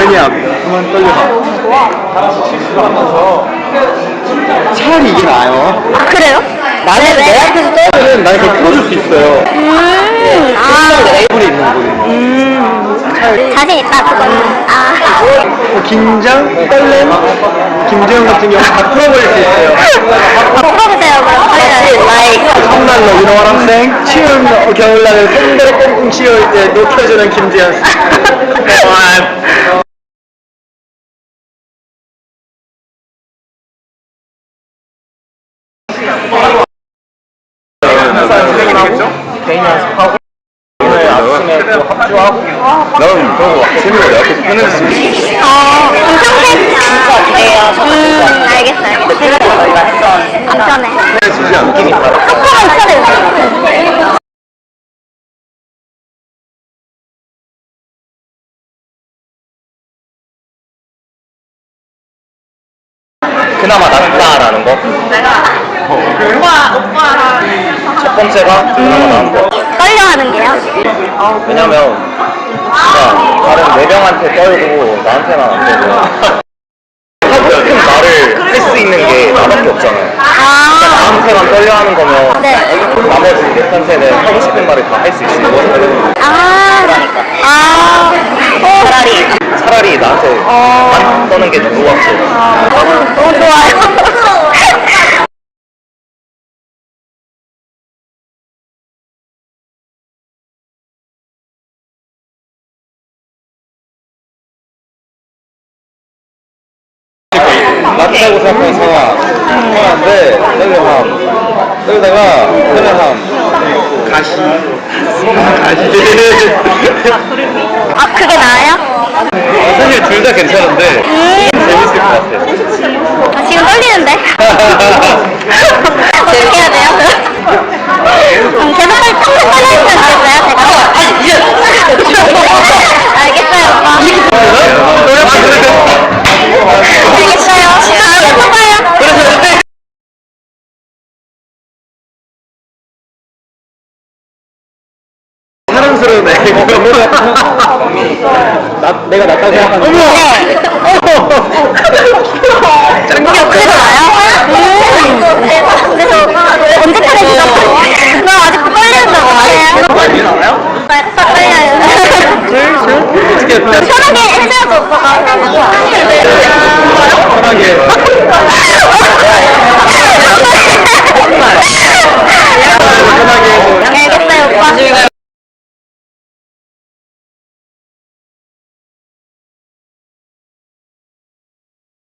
아니야. 그만 떨려봐. 차라리 이게 나아요. 아, 그래요? 나는 내 앞에서 떨면은 나는 그걸 풀어줄 수 있어요. 음, 아, 레이블이 있는 거거든요. 음. 자신 있다, 그거는. 아. 뭐 긴장, 떨림, 김재영 같은 경우 다 풀어버릴 수 있어요. 풀어보세요, 그럼. like. 성난로, you know what I'm saying? 추운 겨울날에 꽁대로 꽁꽁 치울 때 녹여주는 김재현 씨. Come on. 개인 연습하고 오늘 아침에 또 합주하고 난 그러고 재미가 편했어 어, 그럼 평생. 음, 알겠어, 알겠어. 안전해. 편해지지 않기니까 속도가 있어야 그나마 낫다라는 거 오빠 오빠랑 첫 번째가 그나마 나은 거 하는 게요? 왜냐면 진짜 다른 네 명한테 떨고 나한테만 안 되고 하고 싶은 말을 할 수 있는 게 나밖에 없잖아요 아, 나한테만 떨려 하는 거면 네. 나머지 네 편째는 하고 싶은 말을 다 할수 거거든요 아, 아, 어, 차라리. 차라리 나한테 어. 안 떠는 게 더 좋았지 너무, 너무 좋아요. 낫다고 생각하는 상황 상황인데 떨려함 떨다가 편안함. 가시. 가시. 아, 그게 나아요? 사실 둘 다 괜찮은데 당황스러우네. 나, 내가 낫다고 생각하는 어머! 언니 옆에서 나요? 언제까지 나? 나 아직 빨리한다고 말해요. 빨리 나와요? 편하게 해줘야 오빠가. 편하게.